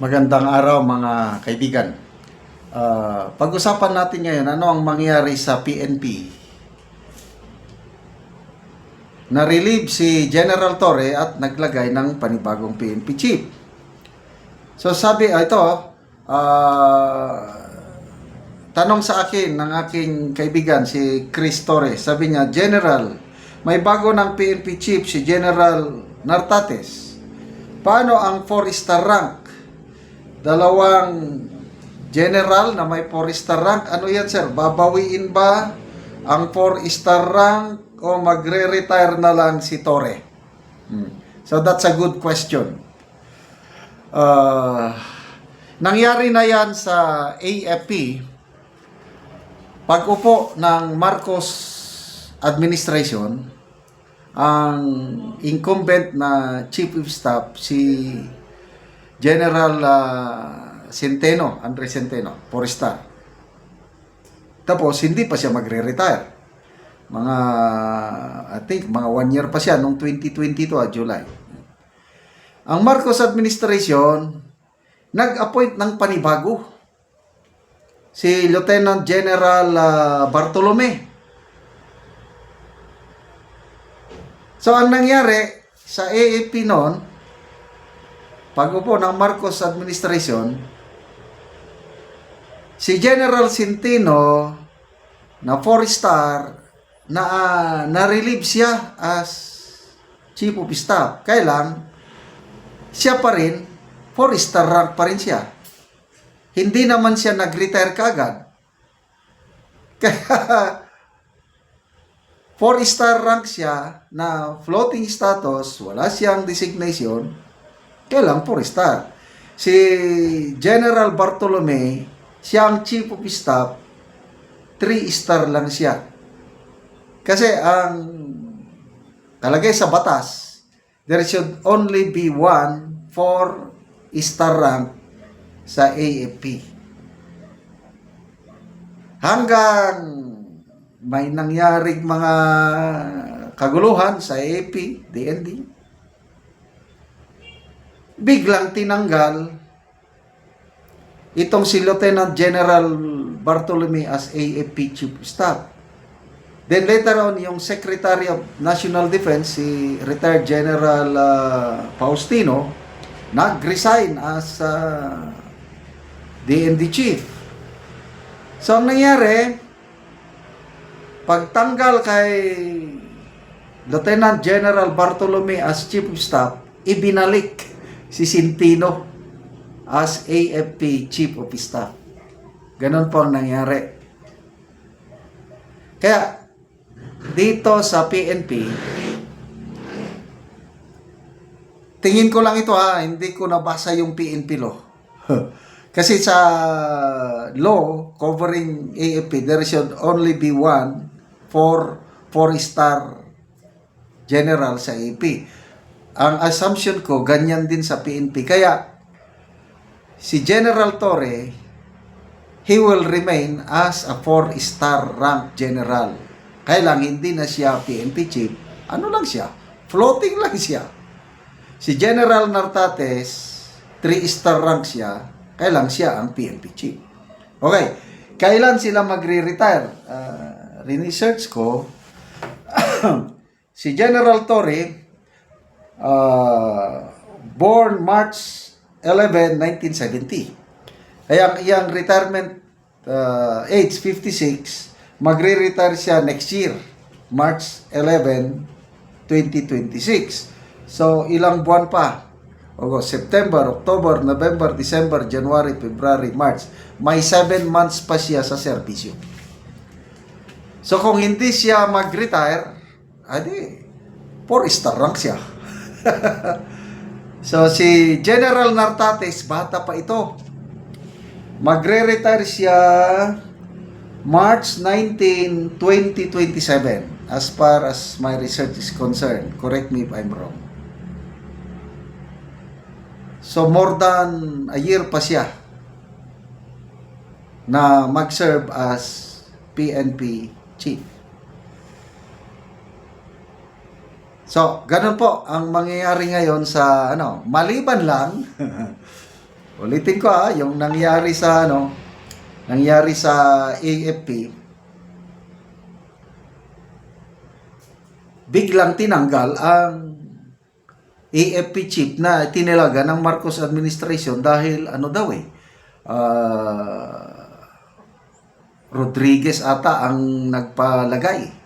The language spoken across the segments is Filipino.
Magandang araw mga kaibigan. Ah, pag-usapan natin ngayon ano ang mangyari sa PNP. Na-relieve si General Torre at naglagay ng panibagong PNP chief. So sabi, ah, ito, ah, tanong sa akin ng aking kaibigan si Chris Torre. Sabi niya, General, may bago ng PNP chief si General Nartates. Paano ang 4-star rank? Dalawang general na may 4-star rank. Ano yan, sir? Babawiin ba ang 4-star rank o magre-retire na lang si Torre? Hmm. So, that's a good question. Uh, nangyari na yan sa AFP pag-upo ng Marcos administration ang incumbent na chief of staff si General ah, Centeno, Andre Centeno, four-star. Tapos, hindi pa siya magre-retire. Mga, I think, mga one year pa siya, nung 2022, ah, July. Ang Marcos administration, nag-appoint ng panibago. Si Lieutenant General ah, Bartolome. So, ang nangyari sa AAP noon, pag-upo ng Marcos administration, si General Centino na 4-star na ah, na-relieve siya as Chief of Staff. Kailan, siya pa rin, 4-star rank pa rin siya. Hindi naman siya nag-retire kagad. Kaya, 4-star rank siya na floating status, wala siyang designation, kailang 4-star. Si General Bartolome, siya ang chief of staff, 3-star lang siya. Kasi ang kalagay sa batas, there should only be one 4-star rank sa AFP. Hanggang may nangyaring mga kaguluhan sa AFP, DND, biglang tinanggal itong si Lieutenant General Bartolome as AFP Chief of Staff. Then later on, yung Secretary of National Defense, si retired General ah, Faustino, nag-resign as ah, DND Chief. So, ang nangyari, pagtanggal kay Lieutenant General Bartolome as Chief of Staff, ibinalik si Sintino as AFP Chief of Staff. Ganon po ang nangyari. Kaya, dito sa PNP, tingin ko lang ito ha, hindi ko nabasa yung PNP law. Kasi sa law covering AFP, there should only be one for four-star general sa AFP. Ang assumption ko, ganyan din sa PNP. Kaya, si General Torre, he will remain as a four-star rank general. Kaya lang, hindi na siya PNP chief. Ano lang siya? Floating lang siya. Si General Nartates, three-star rank siya. Kaya lang siya ang PNP chief. Okay. Kailan sila magre-retire? Uh, research ko, si General Torre, uh, born March 11, 1970. Kaya ang iyang retirement uh, age 56, magre-retire siya next year, March 11, 2026. So, ilang buwan pa? August, September, October, November, December, January, February, March. May 7 months pa siya sa serbisyo. So, kung hindi siya mag-retire, adi, 4-star rank siya. so, si General Nartates, bata pa ito. Magre-retire siya March 19, 2027 as far as my research is concerned. Correct me if I'm wrong. So more than a year pa siya na mag-serve as PNP chief. So, ganun po ang mangyayari ngayon sa ano, maliban lang Ulitin ko ah, yung nangyari sa ano, nangyari sa AFP, biglang tinanggal ang AFP chief na tinilaga ng Marcos administration dahil ano daw eh, ah, Rodriguez ata ang nagpalagay.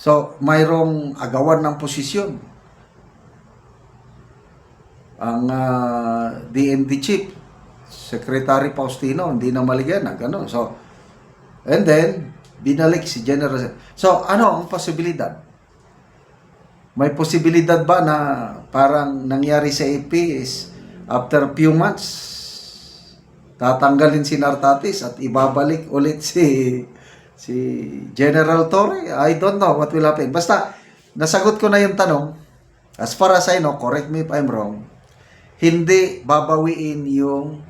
So, mayroong agawan ng posisyon. Ang ah, DND chief, Secretary Faustino, hindi na maliganag. Ano? So, and then, binalik si General. So, ano ang posibilidad? May posibilidad ba na parang nangyari sa AP is after few months, tatanggalin si Nartatis at ibabalik ulit si si General Torre? I don't know what will happen. Basta, nasagot ko na yung tanong. As far as I know, correct me if I'm wrong, hindi babawiin yung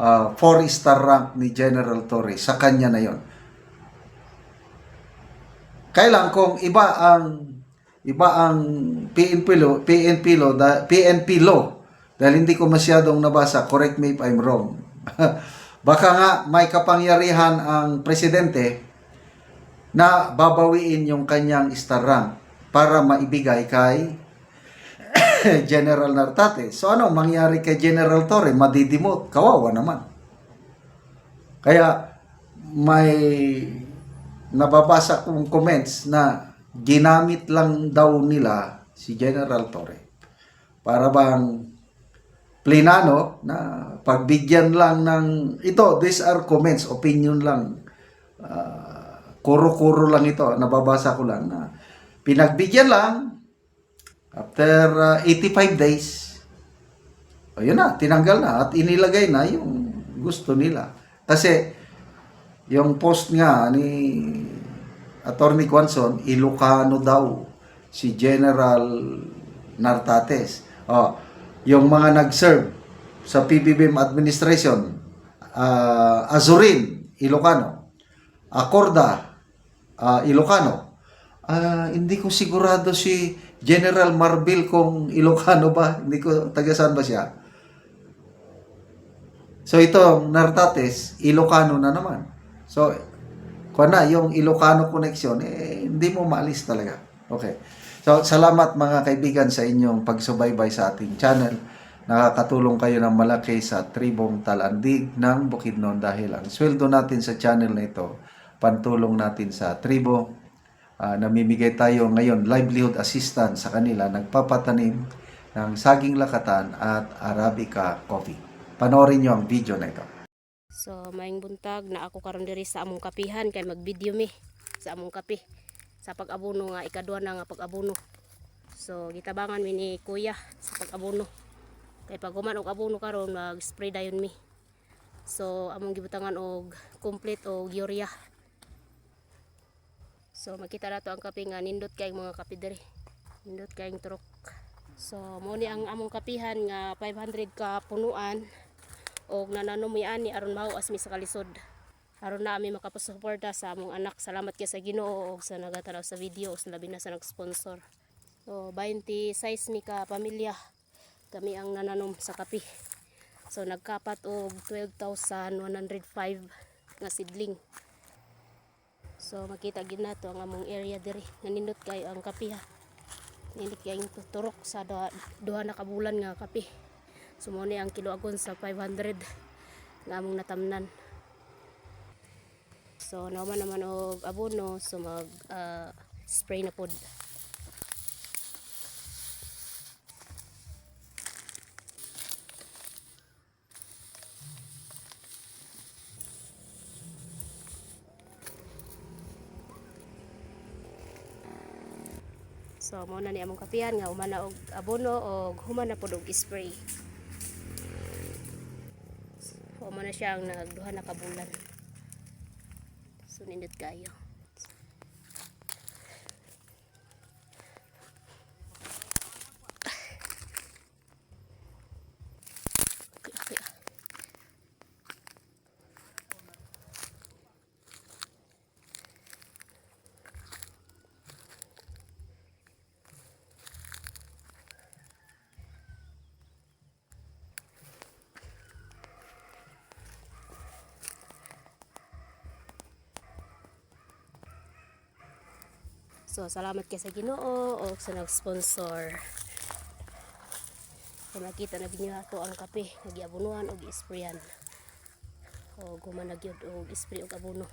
uh, four-star rank ni General Torre. Sa kanya na yon. Kailan kung iba ang iba ang PNP law, PNP law, da, PNP law dahil hindi ko masyadong nabasa, correct me if I'm wrong. Baka nga may kapangyarihan ang presidente na babawiin yung kanyang star rank para maibigay kay General Nartate. So ano mangyari kay General Torre? Madidimot. Kawawa naman. Kaya may nababasa kong comments na ginamit lang daw nila si General Torre para bang plinano na pagbigyan lang ng ito these are comments opinion lang Ah, kuro-kuro lang ito nababasa ko lang na pinagbigyan lang after ah, 85 days ayun na tinanggal na at inilagay na yung gusto nila kasi yung post nga ni Attorney Quanson, Ilocano daw si General Nartates. Oh, yung mga nag-serve sa PBBM administration, ah, Azurin, Ilocano. Acorda, ah, Ilocano. Ah, hindi ko sigurado si General Marbil kung Ilocano ba. Hindi ko, taga saan ba siya? So ito, Nartates, Ilocano na naman. So, kung na, yung Ilocano connection, eh, hindi mo maalis talaga. Okay. So, salamat mga kaibigan sa inyong pagsubaybay sa ating channel. Nakakatulong kayo ng malaki sa tribong talandig ng Bukidnon dahil ang sweldo natin sa channel na ito, pantulong natin sa tribo. Ah, namimigay tayo ngayon livelihood assistance sa kanila, nagpapatanim ng saging lakatan at Arabica coffee. Panoorin nyo ang video na ito. So, maing buntag na ako karon diri sa among kapihan kay mag-video mi sa among kape. Sa pag-abono nga ikadua na nga pag-abono. So, gitabangan mi ni Kuya sa pag-abono. Kay pag human og abono karon mag-spray dayon mi. So, among gibutangan og complete og urea. So, makita nato ang kape nga nindot kay mga kape diri. Nindot kay turok. So, mo ni ang among kapihan nga 500 ka punuan. Og nananumian ni aron mao as mi sa kalisod. Aron na mi makapasuporta sa among anak. Salamat kay sa Ginoo og sa nagatanaw sa video sa labi na sa nag-sponsor. So 26 mi ka pamilya. Kami ang nananom sa kapi so nagkapat og 12,105 nga sidling so makita gid nato ang among area diri nanindot kayo ang kapi ha nindot kayo turok sa duha, duha na kabulan nga kapi Sumuni ang kilo agon sa 500 nga among natamnan. So naman naman og abono so mag ah, spray na pod. So mo na ni among kapihan nga humana og abono og humana pod og spray. O mo na siya ang nagduha na kabulan. So nindot kayo. Okay, okay. ah. So salamat kay sa Ginoo o sa nag-sponsor. Kaya makita na ginyo ato ang kape, nagiabunuhan o gi-sprayan. O gumanag yun o gi-spray og abono.